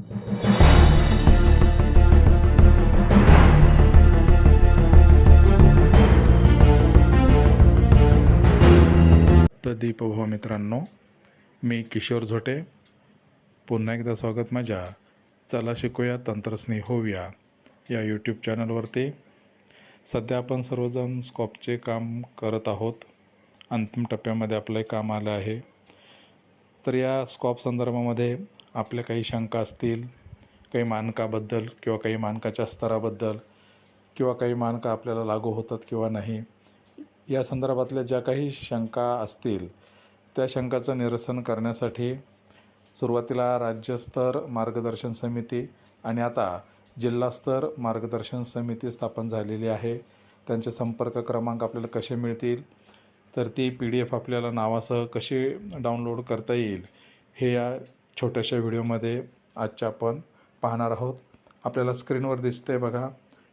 तर दीपभाऊ मित्रांनो मी किशोर झोटे. पुन्हा एकदा स्वागत माझ्या. चला शिकूया तंत्रस्नेही होऊया या यूट्यूब चॅनलवरती सध्या आपण सर्वजण स्कॉपचे काम करत आहोत. अंतिम टप्प्यामध्ये आपलं काम आलं आहे. तर या स्कॉप संदर्भामध्ये आपल्या काही शंका असतील काही मानकाबद्दल किंवा काही मानकाच्या स्तराबद्दल किंवा काही मानकं आपल्याला लागू होतात किंवा नाही या संदर्भातल्या ज्या काही शंका असतील त्या शंकाचं निरसन करण्यासाठी सुरुवातीला राज्यस्तर मार्गदर्शन समिती आणि आता जिल्हास्तर मार्गदर्शन समिती स्थापन झालेली आहे. त्यांचे संपर्क क्रमांक आपल्याला कसे मिळतील? तर ती पी डी एफ आपल्याला नावासह कशी डाउनलोड करता येईल? हे या छोट्याशा व्हिडिओमध्ये आजच्या आपण पाहणार आहोत. आपल्याला स्क्रीनवर दिसते बघा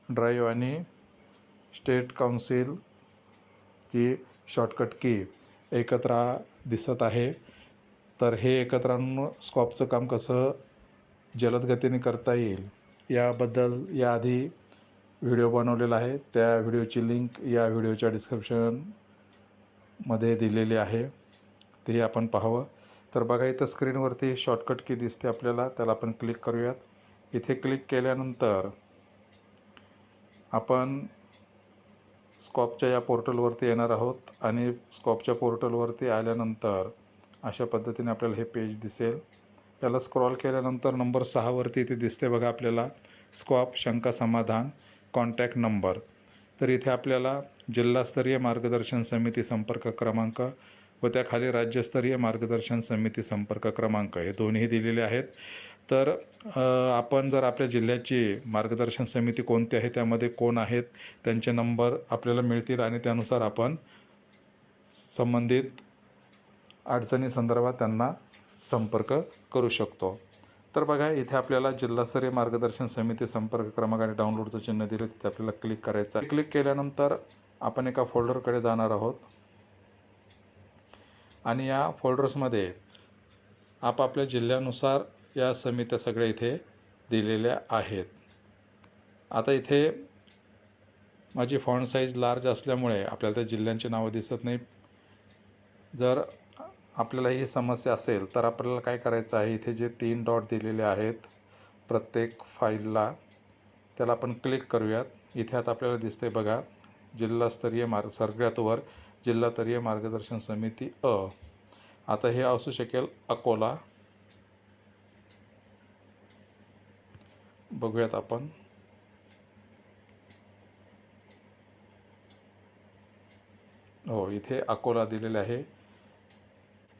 ड्राईव्ह आणि स्टेट काउन्सिल ची शॉर्टकट की एकत्र दिसत आहे. तर हे एकत्र आणून स्कॉपचं काम कसं जलद गतीने करता येईल याबद्दल याआधी व्हिडिओ बनवलेला आहे. त्या व्हिडिओची लिंक या व्हिडिओच्या डिस्क्रिप्शनमध्ये दिलेली आहे. ते आपण पाहावं. तर बघा इथं स्क्रीनवरती शॉर्टकट की दिसते आपल्याला. त्याला आपण क्लिक करूयात. इथे क्लिक केल्यानंतर आपण स्कॉपच्या या पोर्टलवरती येणार आहोत आणि स्कॉपच्या पोर्टलवरती आल्यानंतर अशा पद्धतीने आपल्याला हे पेज दिसेल. याला स्क्रॉल केल्यानंतर नंबर सहावरती इथे दिसते बघा आपल्याला. स्कॉप शंका समाधान कॉन्टॅक्ट नंबर तर इथे आपल्याला जिल्हास्तरीय मार्गदर्शन समिती संपर्क क्रमांक व त्याखाली राज्यस्तरीय मार्गदर्शन समिती संपर्क क्रमांक हे दोन्ही दिलेले आहेत. तर आपण जर आपल्या जिल्ह्याची मार्गदर्शन समिती कोणती आहे त्यामध्ये कोण आहेत त्यांचे नंबर आपल्याला मिळतील आणि त्यानुसार आपण संबंधित अडचणी संदर्भात त्यांना संपर्क करू शकतो. तर बघा इथे आपल्याला जिल्हास्तरीय मार्गदर्शन समिती संपर्क क्रमांक आणि डाउनलोडचं चिन्ह दिलं तिथे आपल्याला क्लिक करायचं क्लिक केल्यानंतर आपण एका फोल्डरकडे जाणार आहोत. आणि या फोल्डर्समध्ये आपापल्या जिल्ह्यानुसार या समित्या सगळ्या इथे दिलेल्या आहेत. आता इथे माझी फॉन्ट साईज लार्ज असल्यामुळे आपल्याला त्या जिल्ह्यांची नावं दिसत नाही जर आपल्याला ही समस्या असेल तर आपल्याला काय करायचं आहे? इथे जे तीन डॉट दिलेले आहेत प्रत्येक फाईलला त्याला आपण क्लिक करूयात. इथे आता आपल्याला दिसते बघा जिल्हास्तरीय मार्ग सगळ्यात वर जिल्हास्तरीय मार्गदर्शन समिती अ. आता हे असू शकेल अकोला. बघूयात आपण. हो इथे अकोला दिलेले आहे.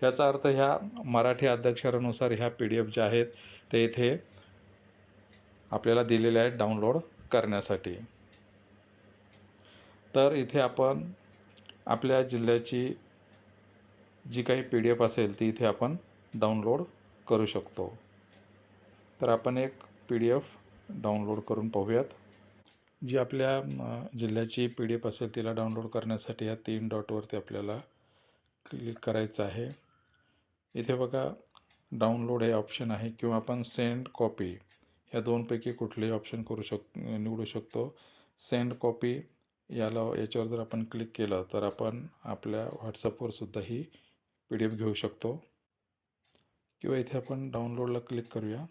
याचा अर्थ ह्या मराठी अध्यक्षरानुसार ह्या पी डी एफ ज्या आहेत ते इथे आपल्याला दिलेले आहेत डाउनलोड करण्यासाठी. तर इथे आपण आपल्या जिल्ह्याची जी काही पी डी एफ असेल ती इथे आपण डाउनलोड करू शकतो. तर आपण एक पी डी एफ डाउनलोड करून पाहूयात. जी आपल्या जिल्ह्याची पी डी एफ असेल तिला डाउनलोड करण्यासाठी या तीन डॉटवरती आपल्याला क्लिक करायचं आहे. इथे बघा डाउनलोड हे ऑप्शन आहे किंवा आपण सेंड कॉपी या दोनपैकी कुठलेही ऑप्शन करू शक निवडू शकतो. सेंड कॉपी याला याच्यावर जर आपण क्लिक केलं तर आपण आपल्या व्हॉट्सअपवर सुद्धा ही पी डी एफ घेऊ शकतो. किंवा इथे आपण डाउनलोडला क्लिक करूया.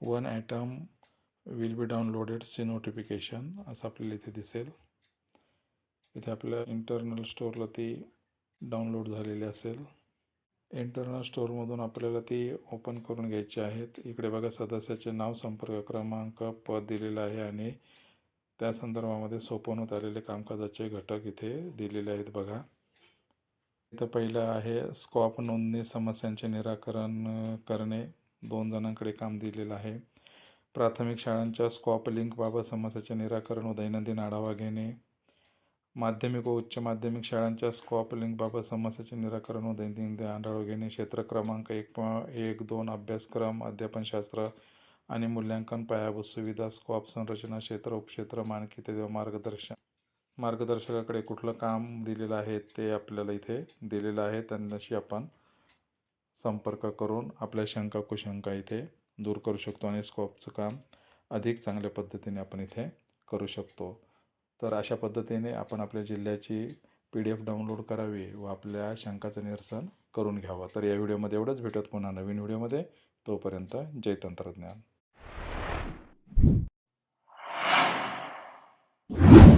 One item will be downloaded see notification असं आपल्याला इथे दिसेल. इथे आपल्या इंटरनल स्टोअरला ती डाउनलोड झालेली असेल. इंटरनल स्टोअरमधून आपल्याला ती ओपन करून घ्यायची आहेत. इकडे बघा सदस्याचे नाव संपर्क क्रमांक पद दिलेलं आहे आणि त्या संदर्भामध्ये सोपवण्यात आलेले कामकाजाचे घटक इथे दिलेले आहेत बघा. इथं पहिलं आहे स्कॉप नोंदणी समस्यांचे निराकरण करणे. दोन जणांकडे काम दिलेलं आहे. प्राथमिक शाळांच्या स्कॉप लिंकबाबत समस्याचे निराकरण व दैनंदिन आढावा घेणे. माध्यमिक व उच्च माध्यमिक शाळांच्या स्कॉप लिंकबाबत समस्याचे निराकरण व दैनंदिन आढावा घेणे. क्षेत्र क्रमांक एक प एक दोन अभ्यासक्रम अध्यापनशास्त्र आणि मूल्यांकन पायाभूत सुविधा स्कॉप संरचना क्षेत्र उपक्षेत्र मानकी ते मार्गदर्शन. मार्गदर्शकाकडे कुठलं काम दिलेलं आहे ते आपल्याला इथे दिलेलं आहे. त्यांच्याशी आपण संपर्क करून आपल्या शंका कुशंका इथे दूर करू शकतो आणि स्कोपचं काम अधिक चांगल्या पद्धतीने आपण इथे करू शकतो. तर अशा पद्धतीने आपण आपल्या जिल्ह्याची पी डी एफ डाउनलोड करावी व आपल्या शंकाचं निरसन करून घ्यावं. तर या व्हिडिओमध्ये एवढंच. भेटत पुन्हा नवीन व्हिडिओमध्ये. तोपर्यंत जय तंत्रज्ञान. you